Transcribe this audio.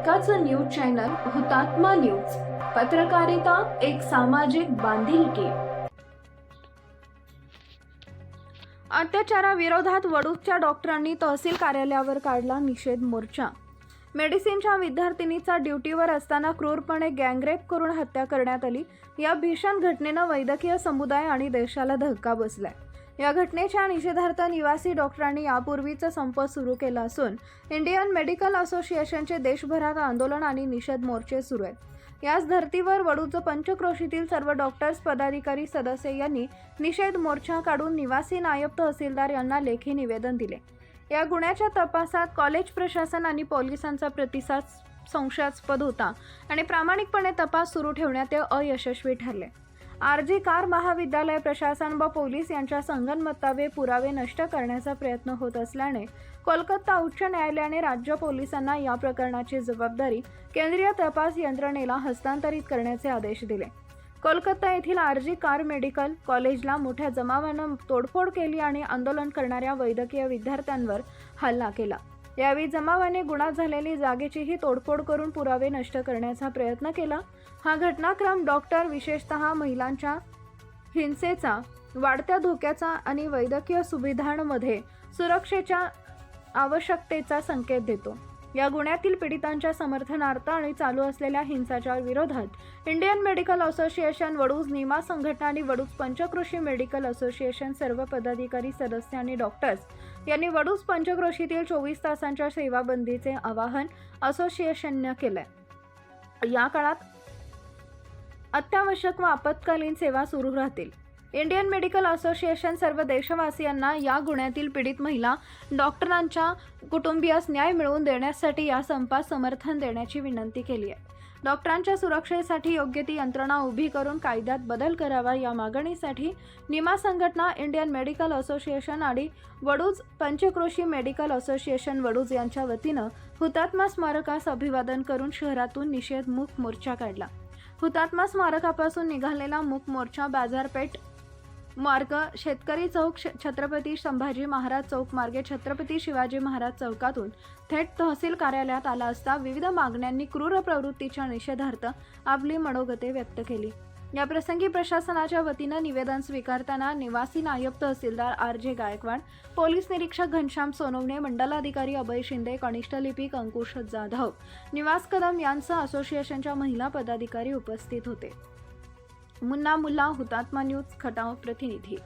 आपल्या हक्काचं news channel हुतात्मा न्यूज. पत्रकारिता एक सामाजिक बांधिलकी. अत्याचाराविरोधात वडूजच्या डॉक्टरांनी तहसील कार्यालयावर काढला निषेध मोर्चा. मेडिसिनच्या विद्यार्थिनीचा ड्युटीवर असताना क्रूरपणे गँगरेप करून हत्या करण्यात आली. या भीषण घटनेनं वैद्यकीय समुदाय आणि देशाला धक्का बसलाय. या घटनेच्या निषेधार्थ निवासी डॉक्टरांनी यापूर्वीचा संप सुरू केला असून इंडियन मेडिकल असोसिएशनचे देशभरात आंदोलन आणि निषेध मोर्चे सुरू आहेत. याच धर्तीवर वडूज पंचक्रोशीतील सर्व डॉक्टर्स पदाधिकारी सदस्य यांनी निषेध मोर्चा काढून निवासी नायब तहसीलदार यांना लेखी निवेदन दिले. या गुन्ह्याच्या तपासात कॉलेज प्रशासन आणि पोलिसांचा प्रतिसाद संशयास्पद होता आणि प्रामाणिकपणे तपास सुरू ठेवण्यात ते अयशस्वी ठरले. आर जी कार महाविद्यालय प्रशासन व पोलीस यांच्या संगनमतावे पुरावे नष्ट करण्याचा प्रयत्न होत असल्याने कोलकाता उच्च न्यायालयाने राज्य पोलिसांना या प्रकरणाची जबाबदारी केंद्रीय तपास यंत्रणेला हस्तांतरित करण्याचे आदेश दिले. कोलकाता येथील आरजी कार मेडिकल कॉलेजला मोठ्या जमावानं तोडफोड केली आणि आंदोलन करणाऱ्या वैद्यकीय विद्यार्थ्यांवर हल्ला केला. यावेळी जमावाने गुन्हा झालेली जागेचीही तोडफोड करून पुरावे नष्ट करण्याचा प्रयत्न केला. हा घटनाक्रम डॉक्टर विशेषतः महिलांच्या हिंसेचा वाढत्या धोक्याचा आणि वैद्यकीय सुविधांमध्ये सुरक्षेच्या आवश्यकतेचा संकेत देतो. या गुन्ह्यातील पीडितांच्या समर्थनार्थ आणि चालू असलेल्या हिंसाचार विरोधात Indian medical association Vaduj Nima संघटना आणि वडूज पंचकृषी मेडिकल असोसिएशन सर्व पदाधिकारी सदस्य आणि डॉक्टर्स यांनी वडूज पंचक्रोशीतील चोवीस तासांच्या सेवाबंदीचे आवाहन असोसिएशननं केलंय. या काळात अत्यावश्यक व आपत्कालीन सेवा सुरू राहतील. इंडियन मेडिकल असोसिएशन सर्व देशवासियांना या गुन्ह्यातील पीडित महिला डॉक्टरांच्या कुटुंबियास न्याय मिळवून देण्यासाठी या संपास समर्थन देण्याची विनंती केली आहे. डॉक्टरांच्या सुरक्षेसाठी योग्य ती यंत्रणा उभी करून कायद्यात बदल करावा या मागणीसाठी निमा संघटना इंडियन मेडिकल असोसिएशन आणि वडूज पंचक्रोशी मेडिकल असोसिएशन वडूज यांच्या वतीनं हुतात्मा स्मारकास अभिवादन करून शहरातून निषेध मूक मोर्चा काढला. हुतात्मा स्मारकापासून निघालेला मूक मोर्चा बाजारपेठ मार्ग शेतकरी चौक श- छत्रपती संभाजी महाराज चौक मार्गे छत्रपती शिवाजी महाराज चौकातून थेट तहसील कार्यालयात आला असता विविध मागण्यांनी क्रूर प्रवृत्तीच्या निषेधार्थ आपली मनोगते व्यक्त केली. या प्रसंगी प्रशासनाच्या वतीनं निवेदन स्वीकारताना निवासी नायब तहसीलदार आर जे गायकवाड पोलीस निरीक्षक घनश्याम सोनवणे मंडलाधिकारी अभय शिंदे कनिष्ठ लिपिक अंकुश जाधव निवास कदम यांसह असोसिएशनच्या महिला पदाधिकारी उपस्थित होते. मुन्ना मुल्ला हुतात्मा न्यूज खटाव प्रतिनिधी.